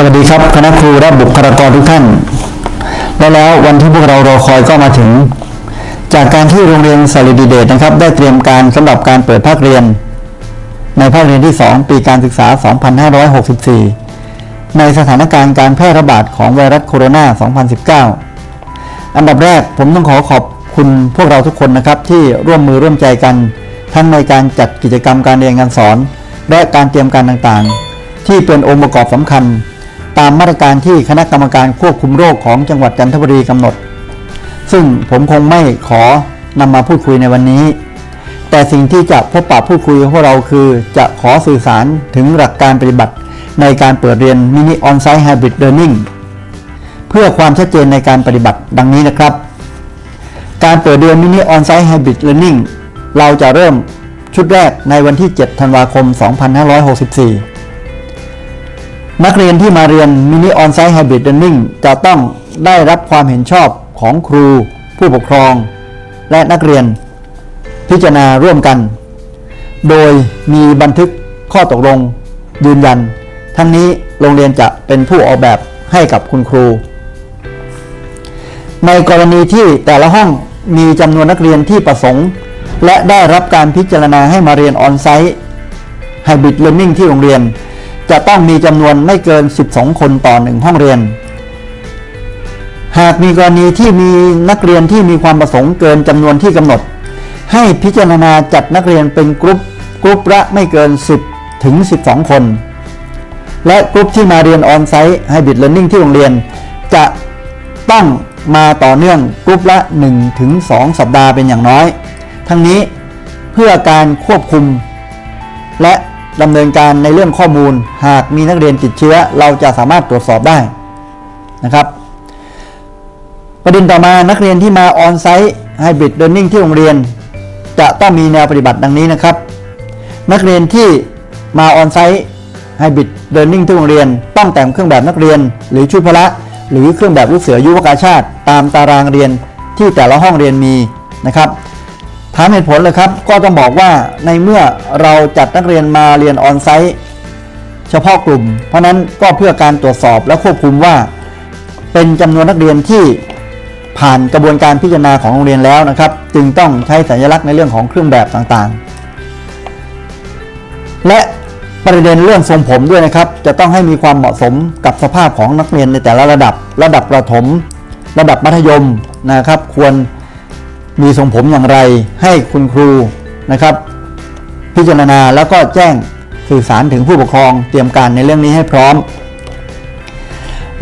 สวัสดีครับคณะครูและบุคลากรทุกท่าน และแล้ววันที่พวกเรารอคอยก็มาถึง จากการที่โรงเรียนสาริดีเดชนะครับ ได้เตรียมการสำหรับการเปิดภาคเรียน ในภาคเรียนที่ 2 ปีการศึกษา 2564 ในสถานการณ์การแพร่ระบาดของไวรัสโคโรนา 2019 อันดับแรกผมต้องขอขอบคุณพวกเราทุกคนนะครับ ที่ร่วมมือร่วมใจกัน ทั้งในการจัดกิจกรรมการเรียนการสอน และการเตรียมการต่างๆ ที่เป็นองค์ประกอบสำคัญ ตามมาตรการที่คณะกรรมการควบคุมโรคของจังหวัดจันทบุรีกำหนด ซึ่งผมคงไม่ขอนำมาพูดคุยในวันนี้ แต่สิ่งที่จะพบปะพูดคุยกับพวกเราคือจะขอสื่อสารถึงหลักการปฏิบัติ ในการเปิดเรียนมินิออนไซต์ไฮบริดเ a อร์นิ่งเพื่อความชัดเจนในการปฏิบัติดังนี้นะครับ การเปิดเรียนมินิออนไซต์ไฮบริดเ a อร์นิ่งเราจะเริ่มชุดแรกในวันที่ 7 ธันวาคม 2564 นักเรียนที่มาเรียนมินิออนไซต์ไฮบริดเ a อร์นิ่งจะต้องได้รับความเห็นชอบของครู ผู้ปกครอง และนักเรียน พิจารณาร่วมกัน โดยมีบันทึกข้อตกลง ยืนยัน ทั้งนี้โรงเรียนจะเป็นผู้ออกแบบให้กับคุณครู ในกรณีที่แต่ละห้องมีจำนวนนักเรียนที่ประสงค์ และได้รับการพิจารณาให้มาเรียนออนไซต์ไฮบริดเ a อร์นิ่งที่โรงเรียน จะต้องมีจำนวนไม่เกิน 12 คนต่อหนึ่งห้องเรียน หากมีกรณีที่มีนักเรียนที่มีความประสงค์เกินจำนวนที่กำหนด ให้พิจารณาจัดนักเรียนเป็นกรุ๊ปกรุ๊ปละไม่เกิน 10 ถึง 12 คน และกรุ๊ปที่มาเรียนออนไซต์ไฮบริดเ a อร์นิ่งที่โรงเรียน จะต้องมาต่อเนื่องกรุ๊ปละ 1 ถึง 2 สัปดาห์เป็นอย่างน้อย ทั้งนี้เพื่อการควบคุม และ ดำเนินการในเรื่องข้อมูล หากมีนักเรียนติดเชื้อ เราจะสามารถตรวจสอบได้นะครับ ประเด็นต่อมานักเรียนที่มาออนไซต์ไฮบริดเ a อร์นิ่งที่โรงเรียน จะต้องมีแนวปฏิบัติดังนี้นะครับ นักเรียนที่มาออนไซต์ไฮบริดเ a อร์นิ่งที่โรงเรียน ต้องแต่งเครื่องแบบนักเรียน หรือชุดพละ หรือเครื่องแบบลูกเสือยุวกาชาติ ตามตารางเรียนที่แต่ละห้องเรียนมีนะครับ ถามเหตุผลเลยครับ ก็ต้องบอกว่าในเมื่อเราจัดนักเรียนมาเรียนออนไซต์เฉพาะกลุ่ม เพราะนั้นก็เพื่อการตรวจสอบและควบคุมว่า เป็นจำนวนนักเรียนที่ผ่านกระบวนการพิจารณาของโรงเรียนแล้วนะครับ จึงต้องใช้สัญลักษณ์ในเรื่องของเครื่องแบบต่างๆ และประเด็นเรื่องทรงผมด้วยนะครับ จะต้องให้มีความเหมาะสมกับสภาพของนักเรียนในแต่ละระดับ ระดับประถม ระดับมัธยมนะครับ ควร มีทรงผมอย่างไรให้คุณครูนะครับ พิจารณาแล้วก็แจ้งสื่อสารถึงผู้ปกครองเตรียมการในเรื่องนี้ให้พร้อม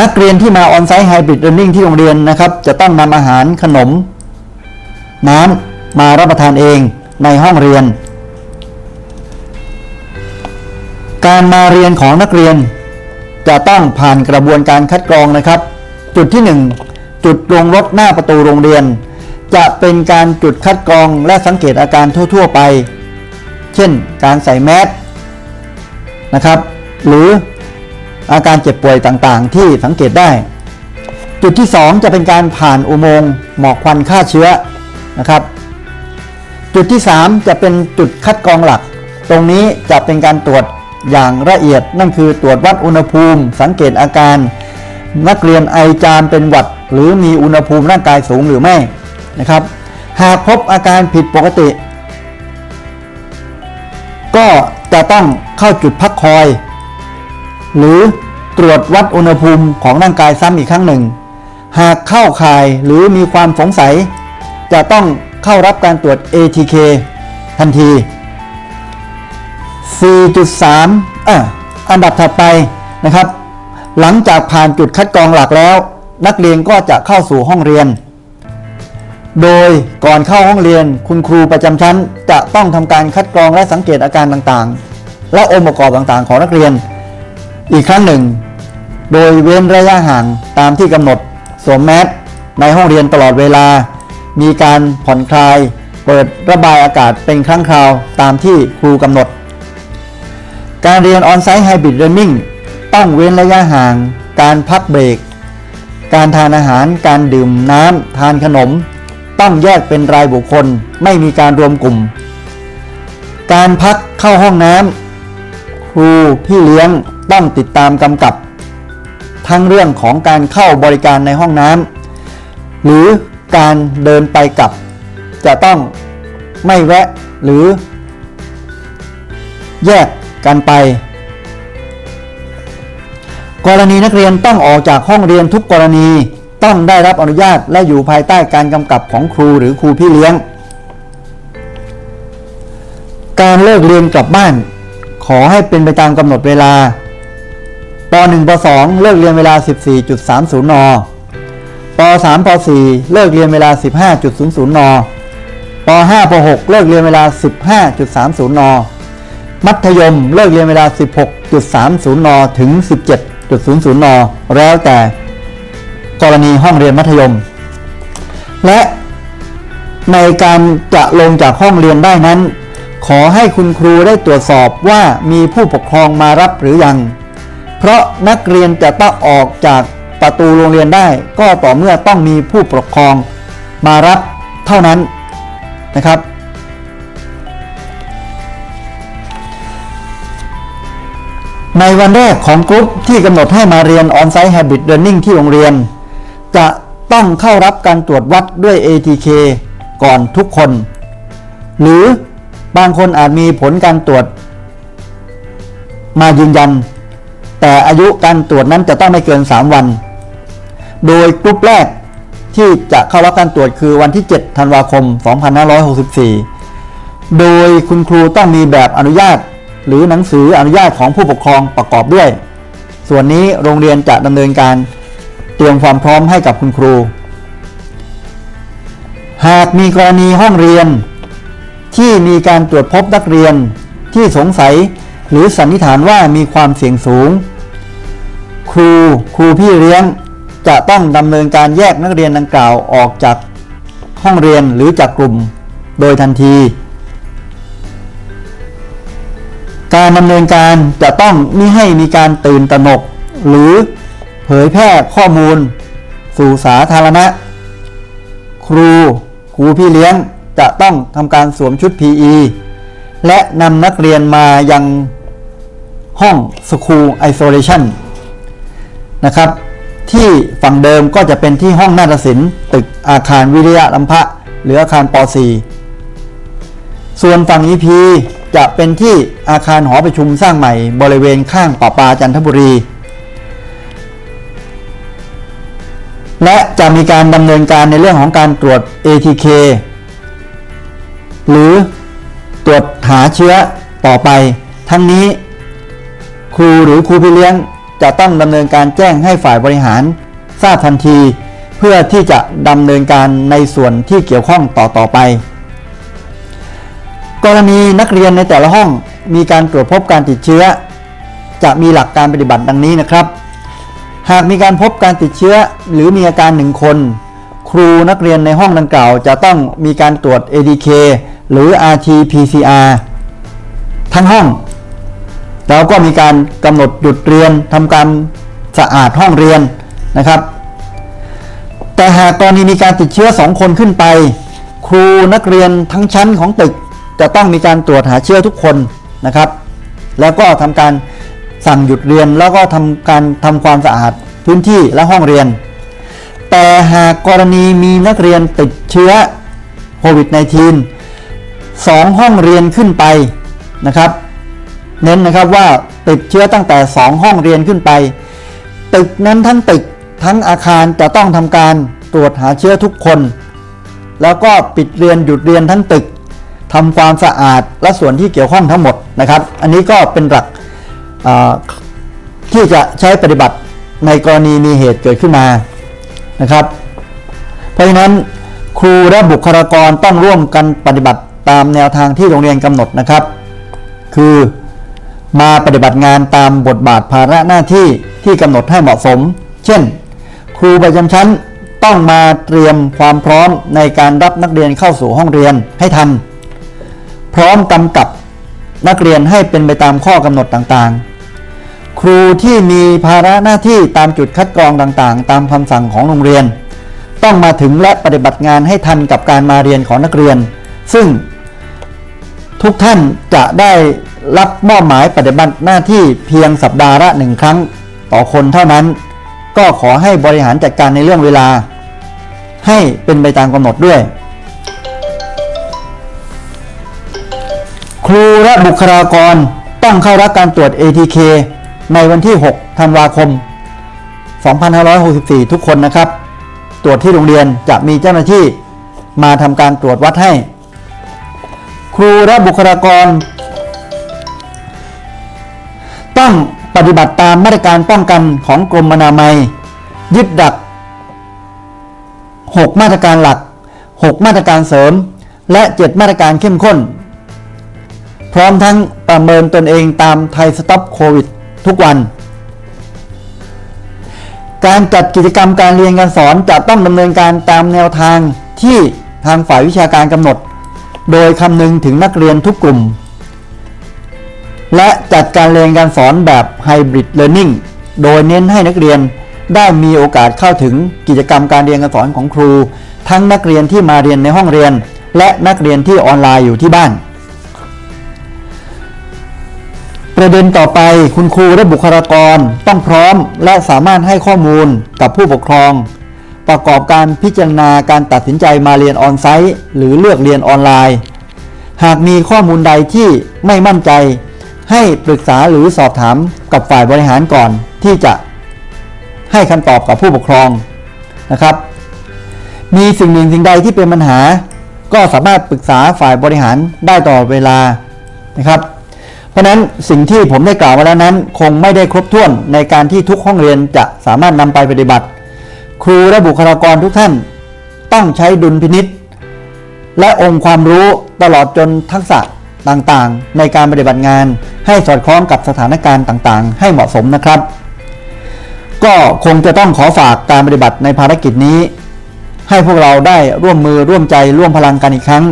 นักเรียนที่มาออนไซต์ไฮบริดเ a อร์นิ่งที่โรงเรียนนะครับ จะต้องนำอาหารขนม น้ำมารับประทานเองในห้องเรียน การมาเรียนของนักเรียน จะต้องผ่านกระบวนการคัดกรองนะครับ จุดที่ 1 จุดลงรถหน้าประตูโรงเรียน จะเป็นการจุดคัดกรองและสังเกตอาการทั่ว ๆ ไป เช่น การใส่แมสนะครับ หรืออาการเจ็บป่วยต่างๆ ที่สังเกตได้ จุดที่ 2 จะเป็นการผ่านอุโมงค์หมอกควันฆ่าเชื้อนะครับ จุดที่ 3 จะเป็นจุดคัดกรองหลัก ตรงนี้จะเป็นการตรวจอย่างละเอียดนั่นคือตรวจวัดอุณหภูมิ สังเกตอาการ นักเรียนไอจามเป็นหวัด หรือมีอุณหภูมิร่างกายสูงหรือไม่ นะครับ หากพบอาการผิดปกติ ก็จะต้องเข้าจุดพักคอย หรือตรวจวัดอุณหภูมิของร่างกายซ้ำอีกครั้งหนึ่ง หากเข้าข่ายหรือมีความสงสัย จะต้องเข้ารับการตรวจ ATK ทันที 4.3อะอันดับถัดไปนะครับ หลังจากผ่านจุดคัดกรองหลักแล้ว นักเรียนก็จะเข้าสู่ห้องเรียน โดยก่อนเข้าห้องเรียนคุณครูประจำชั้น จะต้องทำการคัดกรองและสังเกตอาการต่างๆ และองค์ประกอบต่างๆ ของนักเรียน อีกครั้งหนึ่ง โดยเว้นระยะห่างตามที่กำหนดสวมแมสในห้องเรียนตลอดเวลา มีการผ่อนคลาย เปิดระบายอากาศเป็นครั้งคราวตามที่ครูกำหนด การเรียนออนไซต์ไฮบริดเรียนนิ่งต้องเว้นระยะห่าง การพักเบรก การทานอาหาร การดื่มน้ำทานขนม ต้องแยกเป็นรายบุคคลไม่มีการรวมกลุ่ม การพักเข้าห้องน้ำครูพี่เลี้ยงต้องติดตามกำกับ ทั้งเรื่องของการเข้าบริการในห้องน้ำหรือการเดินไปกลับ จะต้องไม่แวะหรือ แยกกันไป กรณีนักเรียนต้องออกจากห้องเรียนทุกกรณี ต้องได้รับอนุญาตและอยู่ภายใต้การกำกับของครูหรือครูพี่เลี้ยง การเลิกเรียนกลับบ้าน ขอให้เป็นไปตามกำหนดเวลาป .1 ป .2 เลิกเรียนเวลา 14.30 น ป .3 ป .4 เลิกเรียนเวลา 15.00 น ป .5 ป .6 เลิกเรียนเวลา 15.30 น มัธยมเลิกเรียนเวลา 16.30 น ถึง 17.00 น แล้วแต่ กรณีห้องเรียนมัธยม และในการจะลงจากห้องเรียนได้นั้น ขอให้คุณครูได้ตรวจสอบว่ามีผู้ปกครองมารับหรือยัง เพราะนักเรียนจะต้องออกจากประตูโรงเรียนได้ ก็ต่อเมื่อต้องมีผู้ปกครองมารับเท่านั้นนะครับ ในวันแรกของกรุ๊ปที่กำหนดให้มาเรียน On-site Habit Learning ที่โรงเรียน จะต้องเข้ารับการตรวจวัดด้วย ATK ก่อนทุกคน หรือบางคนอาจมีผลการตรวจ มายืนยัน แต่อายุการตรวจนั้นจะต้องไม่เกิน 3 วัน โดยกลุ่มแรกที่จะเข้ารับการตรวจคือวันที่ 7 ธันวาคม 2564 โดยคุณครูต้องมีแบบอนุญาต หรือหนังสืออนุญาตของผู้ปกครองประกอบด้วย ส่วนนี้โรงเรียนจะดำเนินการ เตรียมความพร้อมให้กับคุณครู หากมีกรณีห้องเรียน ที่มีการตรวจพบนักเรียนที่สงสัยหรือสันนิษฐานว่ามีความเสี่ยงสูง ครูครูพี่เลี้ยงจะต้องดำเนินการแยกนักเรียนดังกล่าวออกจากห้องเรียนหรือจากกลุ่ม โดยทันที การดำเนินการจะต้องไมิให้มีการตื่นตระหนก หรือ เผยแพร่ข้อมูล สู่สาธารณะ ครูครูพี่เลี้ยงจะต้องทำการสวมชุด PE และนำนักเรียนมายังห้อง School Isolation นะครับ ที่ฝั่งเดิมก็จะเป็นที่ห้องนาฏศิลป์ตึกอาคารวิริยะลำพะ หรืออาคารป .4 ส่วนฝั่ง EP จะเป็นที่อาคารหอประชุมสร้างใหม่บริเวณข้างป่าปาจันทบุรี และจะมีการดำเนินการในเรื่องของการตรวจ ATK หรือตรวจหาเชื้อต่อไป ทั้งนี้ ครูหรือครูพี่เลี้ยงจะต้องดำเนินการแจ้งให้ฝ่ายบริหาร ทราบทันที เพื่อที่จะดำเนินการในส่วนที่เกี่ยวข้องต่อต่อไป กรณีนักเรียนในแต่ละห้องมีการตรวจพบการติดเชื้อ จะมีหลักการปฏิบัติดังนี้นะครับ หากมีการพบการติดเชื้อหรือมีอาการหนึ่งคน ครูนักเรียนในห้องดังกล่าว จะต้องมีการตรวจ ADK หรือ RT-PCR ทั้งห้องแล้วก็มีการกำหนดหยุดเรียนทำการสะอาดห้องเรียนนะครับ แต่หากกรณีมีการติดเชื้อ 2 คนขึ้นไป ครูนักเรียนทั้งชั้นของตึก จะต้องมีการตรวจหาเชื้อทุกคนนะครับ แล้วก็ทำการ สั่งหยุดเรียนแล้วก็ทำการทำความสะอาดพื้นที่และห้องเรียน แต่หากกรณีมีนักเรียนติดเชื้อโควิด -19 สองห้องเรียนขึ้นไปนะครับ เน้นนะครับว่าติดเชื้อตั้งแต่ 2 ห้องเรียนขึ้นไป ตึกนั้นทั้งตึกทั้งอาคารจะต้องทำการตรวจหาเชื้อทุกคน แล้วก็ปิดเรียนหยุดเรียนทั้งตึกทำความสะอาดและส่วนที่เกี่ยวข้องทั้งหมดนะครับ อันนี้ก็เป็นหลัก ที่จะใช้ปฏิบัติในกรณีมีเหตุเกิดขึ้นมานะครับ เพราะฉะนั้นครูและบุคลากรต้องร่วมกันปฏิบัติตามแนวทางที่โรงเรียนกำหนดนะครับ คือมาปฏิบัติงานตามบทบาทภาระหน้าที่ที่กำหนดให้เหมาะสม เช่น ครูประจำชั้นต้องมาเตรียมความพร้อมในการรับนักเรียนเข้าสู่ห้องเรียนให้ทัน พร้อมกำกับนักเรียนให้เป็นไปตามข้อกำหนดต่างๆ ครูที่มีภาระหน้าที่ตามจุดคัดกรองต่างๆ ตามคำสั่งของโรงเรียน ต้องมาถึงและปฏิบัติงานให้ทันกับการมาเรียนของนักเรียน ซึ่งทุกท่านจะได้รับมอบหมายปฏิบัติหน้าที่เพียงสัปดาห์ละหนึ่งครั้งต่อคนเท่านั้น ก็ขอให้บริหารจัดการในเรื่องเวลา ให้เป็นไปตามกำหนดด้วย ครูและบุคลากรต้องเข้ารับการตรวจ ATK ในวันที่ 6 ธันวาคม 2564 ทุกคนนะครับ ตรวจที่โรงเรียนจะมีเจ้าหน้าที่มาทำการตรวจวัดให้ ครูและบุคลากร ต้องปฏิบัติตามมาตรการป้องกันของกรมอนามัย ยึดดัก 6 มาตรการหลัก 6 มาตรการเสริม และ 7 มาตรการเข้มข้น พร้อมทั้งประเมินตนเองตามไทยสต็อปโควิด ทุกวัน การจัดกิจกรรมการเรียนการสอนจะต้องดำเนินการตามแนวทางที่ทางฝ่ายวิชาการกำหนด โดยคำนึงถึงนักเรียนทุกกลุ่ม และจัดการเรียนการสอนแบบไฮบริดเลอร์นิ่งโดยเน้นให้นักเรียนได้มีโอกาสเข้าถึงกิจกรรมการเรียนการสอนของครู ทั้งนักเรียนที่มาเรียนในห้องเรียน และนักเรียนที่ออนไลน์อยู่ที่บ้าน ประเด็นต่อไปคุณครูและบุคลากรต้องพร้อมและสามารถให้ข้อมูลกับผู้ปกครอง ประกอบการพิจารณาการตัดสินใจมาเรียนออนไซต์ หรือเลือกเรียนออนไลน์ หากมีข้อมูลใดที่ไม่มั่นใจ ให้ปรึกษาหรือสอบถามกับฝ่ายบริหารก่อนที่จะให้คำตอบกับผู้ปกครองนะครับ มีสิ่งหนึ่งสิ่งใดที่เป็นปัญหา ก็สามารถปรึกษาฝ่ายบริหารได้ตลอดเวลานะครับ เพราะฉะนั้นสิ่งที่ผมได้กล่าวมาแล้วนั้น คงไม่ได้ครบถ้วนในการที่ทุกห้องเรียนจะสามารถนำไปปฏิบัติ ครูและบุคลากรทุกท่าน ต้องใช้ดุลพินิษและองค์ความรู้ตลอดจนทักษะต่างๆ ในการปฏิบัติงาน ให้สอดคล้องกับสถานการณ์ต่างๆ ให้เหมาะสมนะครับ ก็คงจะต้องขอฝากการปฏิบัติในภารกิจนี้ ให้พวกเราได้ร่วมมือร่วมใจร่วมพลังกันอีกครั้ง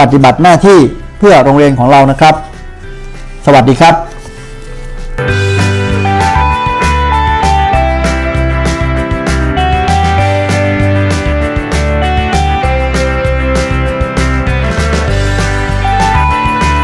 ปฏิบัติหน้าที่เพื่อโรงเรียนของเรานะครับ สวัสดีครับ